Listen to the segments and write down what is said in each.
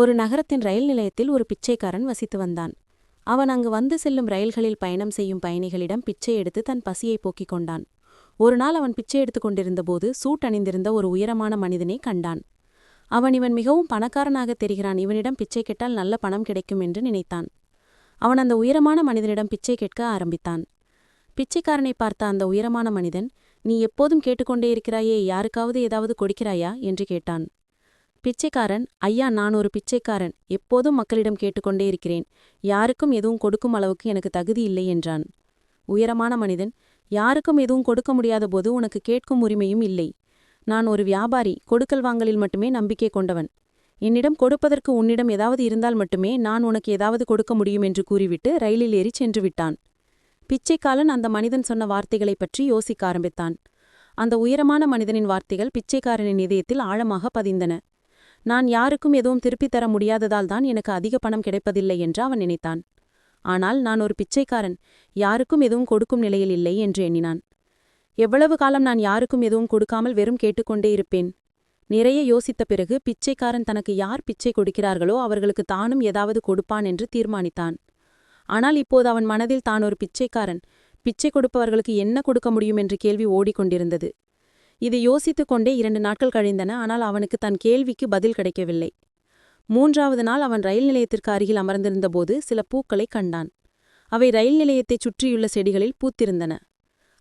ஒரு நகரத்தின் ரயில் நிலையத்தில் ஒரு பிச்சைக்காரன் வசித்து வந்தான். அவன் அங்கு வந்து செல்லும் ரயில்களில் பயணம் செய்யும் பயணிகளிடம் பிச்சை எடுத்து தன் பசியை போக்கிக் கொண்டான். ஒரு நாள் அவன் பிச்சை எடுத்துக் கொண்டிருந்தபோது சூட் அணிந்திருந்த ஒரு உயரமான மனிதனை கண்டான். அவன் இவன் மிகவும் பணக்காரனாக தெரிகிறான். இவனிடம் பிச்சை கேட்டால் நல்ல பணம் கிடைக்கும் என்று நினைத்தான். அவன் அந்த உயரமான மனிதனிடம் பிச்சை கேட்க ஆரம்பித்தான். பிச்சைக்காரனை பார்த்த அந்த உயரமான மனிதன் நீ எப்போதும் கேட்டுக்கொண்டே இருக்கிறாயே யாருக்காவது ஏதாவது கொடுக்கிறாயா? என்று கேட்டான். பிச்சைக்காரன் ஐயா நான் ஒரு பிச்சைக்காரன். எப்போதும் மக்களிடம் கேட்டுக்கொண்டே இருக்கிறேன். யாருக்கும் எதுவும் கொடுக்கும் அளவுக்கு எனக்கு தகுதி இல்லை என்றான். உயரமான மனிதன் யாருக்கும் எதுவும் கொடுக்க முடியாத போது உனக்கு கேட்கும் உரிமையும் இல்லை. நான் ஒரு வியாபாரி கொடுக்கல் வாங்கலில் மட்டுமே நம்பிக்கை கொண்டவன். என்னிடம் கொடுப்பதற்கு உன்னிடம் ஏதாவது இருந்தால் மட்டுமே நான் உனக்கு ஏதாவது கொடுக்க முடியும் என்று கூறிவிட்டு ரயிலில் ஏறி சென்று விட்டான். பிச்சைக்காலன் அந்த மனிதன் சொன்ன வார்த்தைகளைப் பற்றி யோசிக்க ஆரம்பித்தான். அந்த உயரமான மனிதனின் வார்த்தைகள் பிச்சைக்காரனின் இதயத்தில் ஆழமாக பதிந்தன. நான் யாருக்கும் எதுவும் திருப்பித் தர முடியாததால் தான் எனக்கு அதிக பணம் கிடைப்பதில்லை என்று அவன் நினைத்தான். ஆனால் நான் ஒரு பிச்சைக்காரன் யாருக்கும் எதுவும் கொடுக்கும் நிலையில் இல்லை என்று எண்ணினான். எவ்வளவு காலம் நான் யாருக்கும் எதுவும் கொடுக்காமல் வெறும் கேட்டுக்கொண்டே இருப்பேன்? நிறைய யோசித்த பிறகு பிச்சைக்காரன் தனக்கு யார் பிச்சை கொடுக்கிறார்களோ அவர்களுக்கு தானும் ஏதாவது கொடுப்பான் என்று தீர்மானித்தான். ஆனால் இப்போது அவன் மனதில் தான் ஒரு பிச்சைக்காரன் பிச்சை கொடுப்பவர்களுக்கு என்ன கொடுக்க முடியும் என்று கேள்வி ஓடிக்கொண்டிருந்தது. இதை யோசித்துக் கொண்டே இரண்டு நாட்கள் கழிந்தன. ஆனால் அவனுக்கு தன் கேள்விக்கு பதில் கிடைக்கவில்லை. மூன்றாவது நாள் அவன் ரயில் நிலையத்திற்கு அருகில் அமர்ந்திருந்தபோது சில பூக்களை கண்டான். அவை ரயில் நிலையத்தைச் சுற்றியுள்ள செடிகளில் பூத்திருந்தன.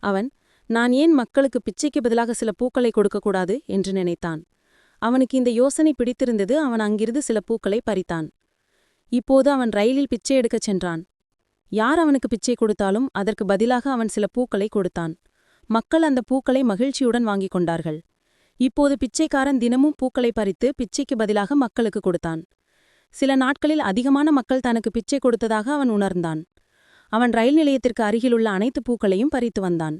அவன் நான் ஏன் மக்களுக்கு பிச்சைக்கு பதிலாக சில பூக்களை கொடுக்கக்கூடாது என்று நினைத்தான். அவனுக்கு இந்த யோசனை பிடித்திருந்தது. அவன் அங்கிருந்து சில பூக்களை பறித்தான். இப்போது அவன் ரயிலில் பிச்சை எடுக்கச் சென்றான். யார் அவனுக்கு பிச்சை கொடுத்தாலும் அதற்கு பதிலாக அவன் சில பூக்களை கொடுத்தான். மக்கள் அந்த பூக்களை மகிழ்ச்சியுடன் வாங்கிக் கொண்டார்கள். இப்போது பிச்சைக்காரன் தினமும் பூக்களை பறித்து பிச்சைக்கு பதிலாக மக்களுக்கு கொடுத்தான். சில நாட்களில் அதிகமான மக்கள் தனக்கு பிச்சை கொடுத்ததாக அவன் உணர்ந்தான். அவன் ரயில் நிலையத்திற்கு அருகிலுள்ள அனைத்து பூக்களையும் பறித்து வந்தான்.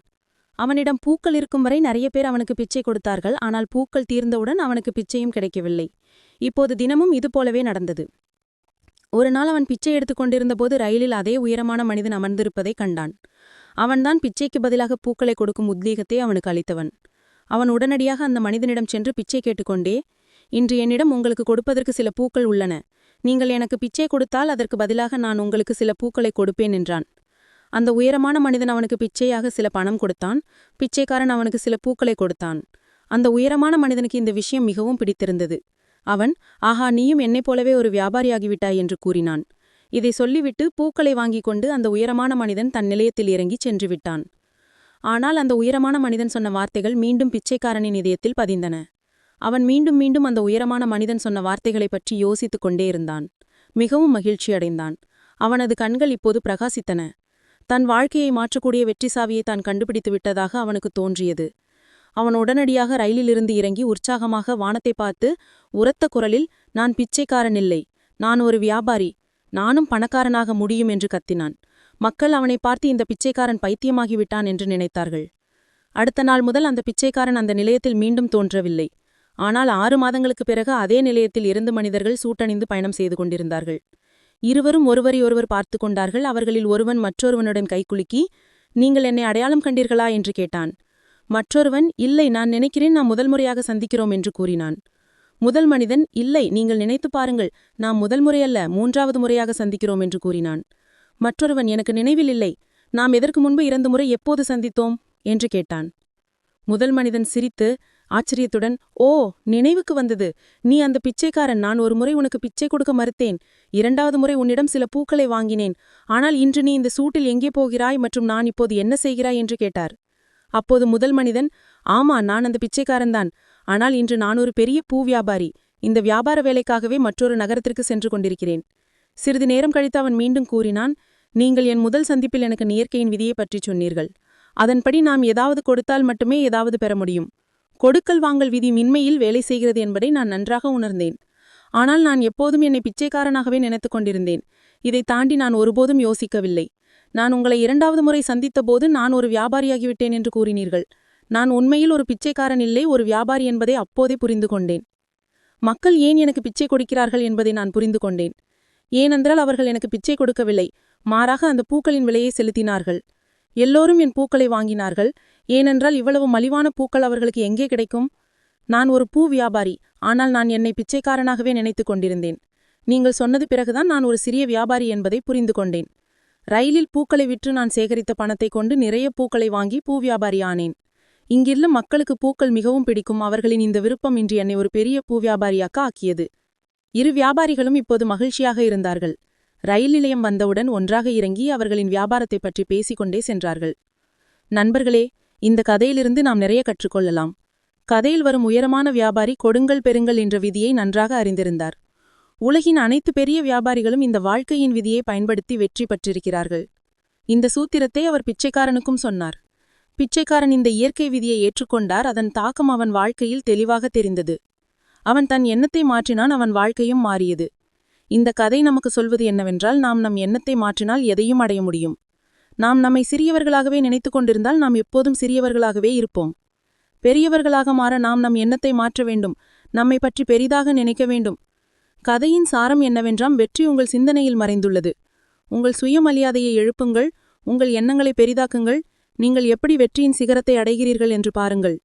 அவனிடம் பூக்கள் இருக்கும் வரை நிறைய பேர் அவனுக்கு பிச்சை கொடுத்தார்கள் ஆனால் பூக்கள் தீர்ந்தவுடன் அவனுக்கு பிச்சையும் கிடைக்கவில்லை. இப்போது தினமும் இதுபோலவே நடந்தது. ஒரு நாள் அவன் பிச்சை எடுத்துக் கொண்டிருந்தபோது ரயிலில் அதே உயரமான மனிதன் அமர்ந்திருப்பதைக் கண்டான். அவன்தான் பிச்சைக்கு பதிலாக பூக்களை கொடுக்கும் உத்வேகத்தை அவனுக்கு அளித்தவன். அவன் உடனடியாக அந்த மனிதனிடம் சென்று பிச்சை கேட்டுக்கொண்டே இன்று என்னிடம் உங்களுக்கு கொடுப்பதற்கு சில பூக்கள் உள்ளன. நீங்கள் எனக்கு பிச்சை கொடுத்தால் அதற்கு பதிலாக நான் உங்களுக்கு சில பூக்களை கொடுப்பேன் என்றான். அந்த உயரமான மனிதன் அவனுக்கு பிச்சையாக சில பணம் கொடுத்தான். பிச்சைக்காரன் அவனுக்கு சில பூக்களை கொடுத்தான். அந்த உயரமான மனிதனுக்கு இந்த விஷயம் மிகவும் பிடித்திருந்தது. அவன் ஆஹா நீயும் என்னைப் போலவே ஒரு வியாபாரியாகிவிட்டாய் என்று கூறினான். இதை சொல்லிவிட்டு பூக்களை வாங்கிக் கொண்டு அந்த உயரமான மனிதன் தன் நிலையத்தில் இறங்கி சென்று விட்டான். ஆனால் அந்த உயரமான மனிதன் சொன்ன வார்த்தைகள் மீண்டும் பிச்சைக்காரனின் இதயத்தில் பதிந்தன. அவன் மீண்டும் மீண்டும் அந்த உயரமான மனிதன் சொன்ன வார்த்தைகளைப் பற்றி யோசித்துக் கொண்டே இருந்தான். மிகவும் மகிழ்ச்சியடைந்தான் அவனது கண்கள் இப்போது பிரகாசித்தன. தன் வாழ்க்கையை மாற்றக்கூடிய வெற்றி சாவியை தான் கண்டுபிடித்து விட்டதாக அவனுக்கு தோன்றியது. அவன் உடனடியாக ரயிலிலிருந்து இறங்கி உற்சாகமாக வானத்தை பார்த்து உரத்த குரலில் நான் பிச்சைக்காரன் இல்லை. நான் ஒரு வியாபாரி. நானும் பணக்காரனாக முடியும் என்று கத்தினான். மக்கள் அவனை பார்த்து இந்த பிச்சைக்காரன் பைத்தியமாகிவிட்டான் என்று நினைத்தார்கள். அடுத்த நாள் முதல் அந்த பிச்சைக்காரன் அந்த நிலையத்தில் மீண்டும் தோன்றவில்லை. ஆனால் ஆறு மாதங்களுக்கு பிறகு அதே நிலையத்தில் இரண்டு மனிதர்கள் சூட்டணிந்து பயணம் செய்து கொண்டிருந்தார்கள். இருவரும் ஒருவரையொருவர் பார்த்து கொண்டார்கள். அவர்களில் ஒருவன் மற்றொருவனுடன் கைக்குலுக்கி நீங்கள் என்னை அடையாளம் கண்டீர்களா? என்று கேட்டான். மற்றொருவன் இல்லை நான் நினைக்கிறேன் நாம் முதல் முறையாக சந்திக்கிறோம் என்று கூறினான். முதல் மனிதன் இல்லை நீங்கள் நினைத்து பாருங்கள் நாம் முதல் முறையல்ல மூன்றாவது முறையாக சந்திக்கிறோம் என்று கூறினான். மற்றொருவன் எனக்கு நினைவில் இல்லை நாம் எதற்கு முன்பு இரண்டு முறை எப்போது சந்தித்தோம்? என்று கேட்டான். முதல் மனிதன் சிரித்து ஆச்சரியத்துடன் ஓ நினைவுக்கு வந்தது. நீ அந்த பிச்சைக்காரன். நான் ஒரு முறை உனக்கு பிச்சை கொடுக்க மறுத்தேன். இரண்டாவது முறை உன்னிடம் சில பூக்களை வாங்கினேன். ஆனால் இன்று நீ இந்த சூட்டில் எங்கே போகிறாய் மற்றும் நான் இப்போது என்ன செய்கிறாய்? என்று கேட்டார். அப்போது முதல் மனிதன் ஆமா நான் அந்த பிச்சைக்காரன்தான். ஆனால் இன்று நான் ஒரு பெரிய பூ வியாபாரி. இந்த வியாபார வேலைக்காகவே மற்றொரு நகரத்திற்கு சென்று கொண்டிருக்கிறேன். சிறிது நேரம் கழித்து அவன் மீண்டும் கூறினான் நீங்கள் என் முதல் சந்திப்பில் எனக்கு இயற்கையின் விதியை பற்றி சொன்னீர்கள். அதன்படி நாம் ஏதாவது கொடுத்தால் மட்டுமே ஏதாவது பெற முடியும். கொடுக்கல் வாங்கல் விதி மின்மையில் வேலை செய்கிறது என்பதை நான் நன்றாக உணர்ந்தேன். ஆனால் நான் எப்போதும் என்னை பிச்சைக்காரனாகவே நினைத்துக் கொண்டிருந்தேன். இதை தாண்டி நான் ஒருபோதும் யோசிக்கவில்லை. நான் உங்களை இரண்டாவது முறை சந்தித்தபோது நான் ஒரு வியாபாரியாகிவிட்டேன் என்று கூறினீர்கள். நான் உண்மையில் ஒரு பிச்சைக்காரன் இல்லை ஒரு வியாபாரி என்பதை அப்போதே புரிந்து கொண்டேன் மக்கள் ஏன் எனக்கு பிச்சை கொடுக்கிறார்கள் என்பதை நான் புரிந்து கொண்டேன் ஏனென்றால் அவர்கள் எனக்கு பிச்சை கொடுக்கவில்லை மாறாக அந்த பூக்களின் விலையை செலுத்தினார்கள். எல்லோரும் என் பூக்களை வாங்கினார்கள். ஏனென்றால் இவ்வளவு மலிவான பூக்கள் அவர்களுக்கு எங்கே கிடைக்கும்? நான் ஒரு பூ வியாபாரி ஆனால் நான் என்னை பிச்சைக்காரனாகவே நினைத்துக் கொண்டிருந்தேன். நீங்கள் சொன்னது பிறகுதான் நான் ஒரு சிறிய வியாபாரி என்பதை புரிந்து கொண்டேன் ரயிலில் பூக்களை விற்று நான் சேகரித்த பணத்தை கொண்டு நிறைய பூக்களை வாங்கி பூ வியாபாரி ஆனேன். இங்கிருந்த மக்களுக்கு பூக்கள் மிகவும் பிடிக்கும். அவர்களின் இந்த விருப்பம் இன்று என்னை ஒரு பெரிய பூ வியாபாரியாக்க ஆக்கியது. இரு வியாபாரிகளும் இப்போது மகிழ்ச்சியாக இருந்தார்கள். ரயில் நிலையம் வந்தவுடன் ஒன்றாக இறங்கி அவர்களின் வியாபாரத்தைப் பற்றி பேசிக்கொண்டே சென்றார்கள். நண்பர்களே இந்த கதையிலிருந்து நாம் நிறைய கற்றுக்கொள்ளலாம். கதையில் வரும் உயரமான வியாபாரி கொடுங்கள் பெருங்கள் என்ற விதியை நன்றாக அறிந்திருந்தார். உலகின் அனைத்து பெரிய வியாபாரிகளும் இந்த வாழ்க்கையின் விதியை பயன்படுத்தி வெற்றி பெற்றிருக்கிறார்கள். இந்த சூத்திரத்தை அவர் பிச்சைக்காரனுக்கும் சொன்னார். பிச்சைக்காரன் இந்த இயற்கை விதியை ஏற்றுக்கொண்டார் அதன் தாக்கம் அவன் வாழ்க்கையில் தெளிவாக தெரிந்தது. அவன் தன் எண்ணத்தை மாற்றினான் அவன் வாழ்க்கையும் மாறியது. இந்த கதை நமக்கு சொல்வது என்னவென்றால் நாம் நம் எண்ணத்தை மாற்றினால் எதையும் அடைய முடியும். நாம் நம்மை சிறியவர்களாகவே நினைத்துக் கொண்டிருந்தால் நாம் எப்போதும் சிறியவர்களாகவே இருப்போம். பெரியவர்களாக மாற நாம் நம் எண்ணத்தை மாற்ற வேண்டும். நம்மை பற்றி பெரிதாக நினைக்க வேண்டும். கதையின் சாரம் என்னவென்றாம் வெற்றி உங்கள் சிந்தனையில் மறைந்துள்ளது. உங்கள் சுயமரியாதையை எழுப்புங்கள். உங்கள் எண்ணங்களை பெரிதாக்குங்கள். நீங்கள் எப்படி வெற்றியின் சிகரத்தை அடைகிறீர்கள் என்று பாருங்கள்.